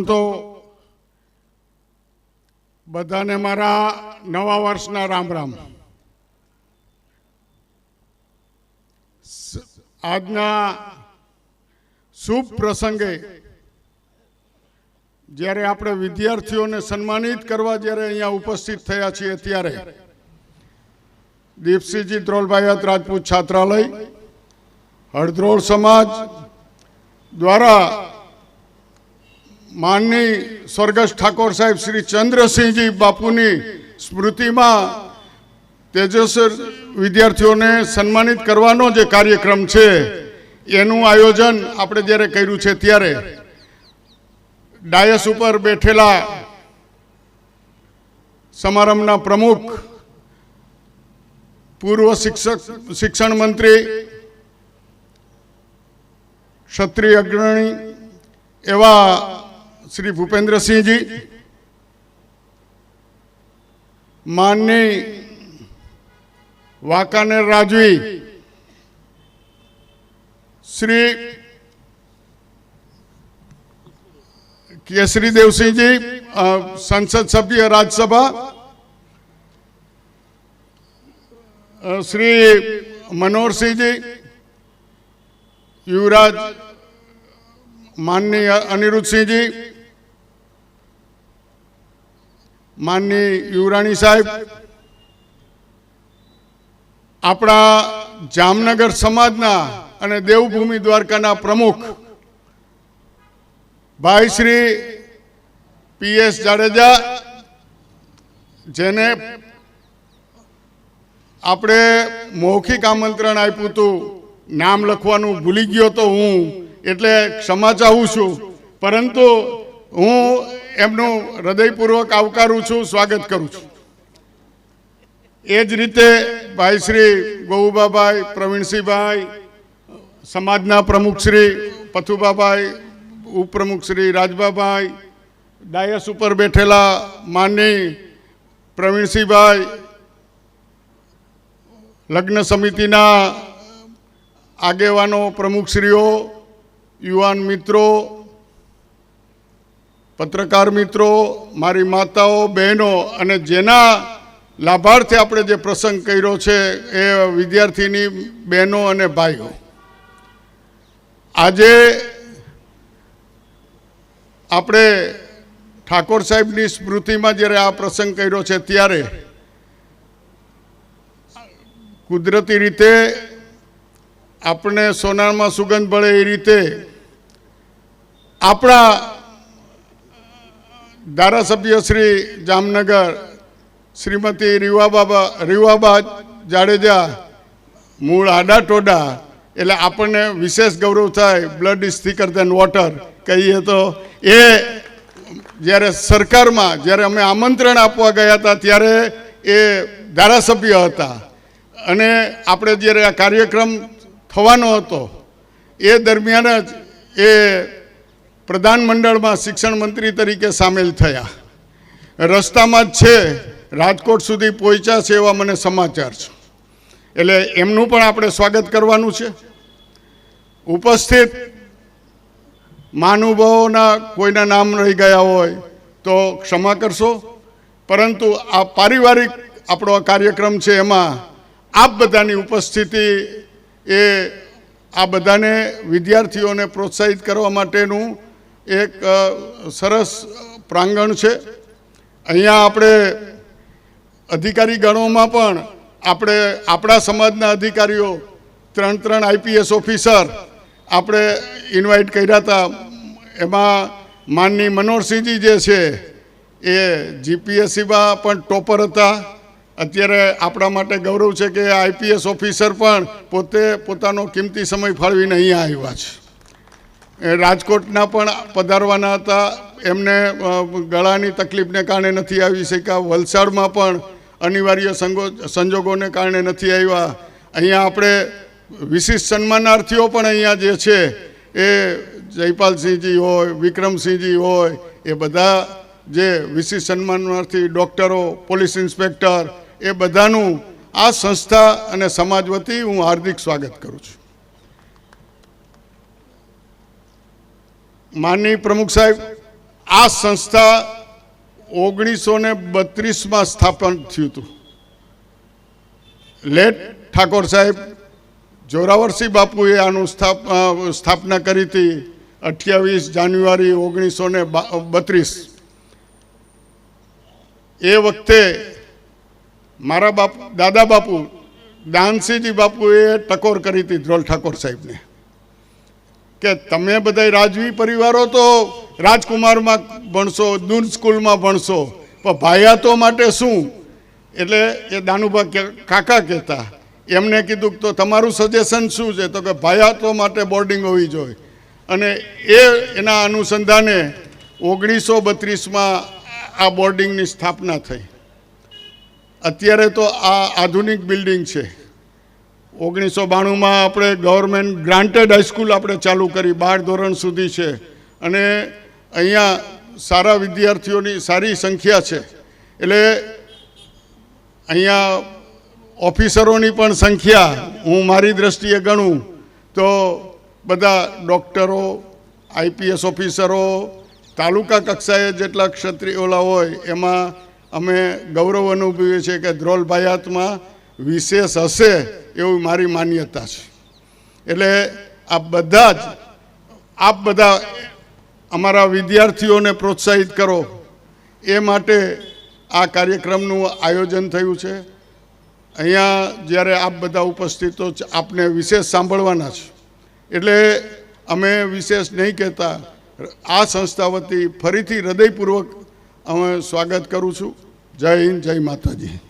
પ્રથમ તો બધાને મારા નવા વર્ષના રામ રામ. આજના શુભ પ્રસંગે જ્યારે આપણે વિદ્યાર્થીઓને સન્માનિત કરવા જ્યારે અહીંયા ઉપસ્થિત થયા છીએ ત્યારે દીપસિંહજી દ્રોલભાયાત રાજપૂત છાત્રાલય, હળદ્રોળ સમાજ દ્વારા માનની સ્વર્ગસ્થ ઠાકોર સાહેબ શ્રી ચંદ્રસિંહજી બાપુની સ્મૃતિમાં તેજસ્વી વિદ્યાર્થીઓને સન્માનિત કરવાનો જે કાર્યક્રમ છે, એનું આયોજન આપણે જ્યારે કર્યું છે ત્યારે ડાયસ ઉપર બેઠેલા સમારંભના પ્રમુખ, પૂર્વ શિક્ષક, શિક્ષણ મંત્રી, ક્ષત્રિય અગ્રણી એવા श्री भूपेंद्र सिंह जी, माननीय वाकानेर राजवी, श्री केसरी देव सिंह जी संसद सभ्य राज्यसभा श्री मनोहर सिंह जी, युवराज, माननीय अनिरुद्ध सिंह जी માનની યુવરાણી સાહેબ, આપણા જામનગર સમાજના અને દેવભૂમિ દ્વારકાના પ્રમુખ ભાઈ શ્રી પીએસ જાડેજા, જેને આપણે મૌખિક આમંત્રણ આપ્યું હતું, નામ લખવાનું ભૂલી ગયો તો હું, એટલે ક્ષમા ચાહું છું. પરંતુ હું એમનું હૃદયપૂર્વક આવકારું છું, સ્વાગત કરું છું. એ જ રીતે ભાઈ શ્રી ગૌબાભાઈ પ્રવીણસિંહભાઈ, સમાજના પ્રમુખશ્રી પથુબાભાઈ ઉપપ્રમુખશ્રી રાજબાભાઈ, ડાયસ ઉપર બેઠેલા માનની પ્રવીણસિંહભાઈ, લગ્ન સમિતિના આગેવાનો, પ્રમુખશ્રીઓ, યુવાન મિત્રો પત્રકાર મિત્રો, મારી માતાઓ, બહેનો અને જેના લાભાર્થે આપણે જે પ્રસંગ કર્યો છે એ વિદ્યાર્થીની બહેનો અને ભાઈઓ. આજે આપણે ઠાકોર સાહેબની સ્મૃતિમાં જ્યારે આ પ્રસંગ કર્યો છે ત્યારે કુદરતી રીતે આપણે સોનામાં સુગંધ ભળે એ રીતે આપણા ધારાસભ્ય શ્રી જામનગર, શ્રીમતી રીવાબાબા રીવાબા જાડેજા, મૂળ આડા ટોડા, એટલે આપણને વિશેષ ગૌરવ થાય blood is thicker than water કહીએ તો. એ જ્યારે સરકારમાં, જ્યારે અમે આમંત્રણ આપવા ગયા હતા, ત્યારે એ ધારાસભ્ય હતા. અને આપણે જ્યારે આ કાર્યક્રમ થવાનો હતો, એ દરમિયાન જ એ પ્રધાનમંડળમાં શિક્ષણ મંત્રી તરીકે સામેલ થયા. રસ્તામાં જ છે, રાજકોટ સુધી પહોંચ્યા છે એવા મને સમાચાર છે. એટલે એમનું પણ આપણે સ્વાગત કરવાનું છે. ઉપસ્થિત મહાનુભાવોના કોઈના નામ રહી ગયા હોય તો ક્ષમા કરશો. પરંતુ આ પારિવારિક આપણો કાર્યક્રમ છે એમાં આપ બધાની ઉપસ્થિતિ એ આ બધાને વિદ્યાર્થીઓને પ્રોત્સાહિત કરવા માટેનું એક સરસ પ્રાંગણ છે. અહીંયા આપણે અધિકારી ગણોમાં પણ આપણે, આપણા સમાજના અધિકારીઓ, ત્રણ ત્રણ આઈપીએસ ઓફિસર આપણે ઇન્વાઇટ કર્યા હતા. એમાં માનની મનોહરસિંહજી જે છે, એ જીપીએસસીમાં પણ ટોપર હતા. અત્યારે આપણા માટે ગૌરવ છે કે આઈપીએસ ઓફિસર પણ પોતે પોતાનો કિંમતી સમય ફાળવીને અહીંયા આવ્યા છે. રાજકોટના પણ પધારવાના હતા. એમને ગળાની તકલીફને કારણે નથી આવી શક્યા. વલસાડમાં પણ અનિવાર્ય સંજોગોને કારણે નથી આવ્યા. અહીંયા આપણે વિશિષ્ટ સન્માનાર્થીઓ પણ અહીંયા જે છે, એ જયપાલસિંહજી હોય, વિક્રમસિંહજી હોય, એ બધા જે વિશિષ્ટ સન્માનાર્થી ડૉક્ટરો, પોલીસ ઇન્સ્પેક્ટર, એ બધાનું આ સંસ્થા અને સમાજ વતી હું હાર્દિક સ્વાગત કરું છું. માનની પ્રમુખ સાહેબ, આ સંસ્થા ઓગણીસો ને બત્રીસમાં સ્થાપન થયું હતું. લેટ ઠાકોર સાહેબ, જોરાવરસિંહ બાપુએ આનું સ્થાપ, સ્થાપના કરી હતી અઠ્યાવીસ જાન્યુઆરી ઓગણીસો ને બત્રીસ. એ વખતે મારા બાપ, દાદા બાપુ, દાનસિંહજી બાપુએ ટકોર કરી હતી ધ્રોલ ઠાકોર સાહેબને. કે તમે બધા રાજવી પરિવારો તો રાજકુમારમાં ભણશો દૂર સ્કૂલમાં ભણશો. પણ ભાયાતો માટે શું? એટલે એ દાનુભા કાકા કહેતા, એમને કીધું તો તમારું સજેશન શું છે? તો કે ભાયાતો માટે બોર્ડિંગ હોવી જોઈએ. અને એ એના અનુસંધાને ઓગણીસો બત્રીસમાં આ બોર્ડિંગની સ્થાપના થઈ. અત્યારે તો આ આધુનિક બિલ્ડિંગ છે. ઓગણીસો બાણુંમાં આપણે ગવર્મેન્ટ ગ્રાન્ટેડ હાઈસ્કૂલ આપણે ચાલુ કરી, બાર ધોરણ સુધી છે. અને અહીંયા સારા વિદ્યાર્થીઓની સારી સંખ્યા છે. એટલે અહીંયા ઓફિસરોની પણ સંખ્યા હું મારી દ્રષ્ટિએ ગણું, તો બધા ડૉક્ટરો, આઈપીએસ ઓફિસરો, તાલુકા કક્ષાએ જેટલા ક્ષત્રિયોલા હોય, એમાં અમે ગૌરવ અનુભવીએ છીએ કે ધ્રોલ ભાયાતમાં વિશેષ હશે એવું મારી માન્યતા છે. એટલે આ બધા જ, આપ બધા અમારા વિદ્યાર્થીઓને પ્રોત્સાહિત કરો. એ માટે આ કાર્યક્રમનું આયોજન થયું છે. અહીંયા જ્યારે આપ બધા ઉપસ્થિતો આપને વિશેષ સાંભળવાના છે. એટલે અમે વિશેષ નહીં કહેતા, આ સંસ્થા વતી ફરીથી હૃદયપૂર્વક અમે સ્વાગત કરું છું. જય હિન્દ, જય માતાજી.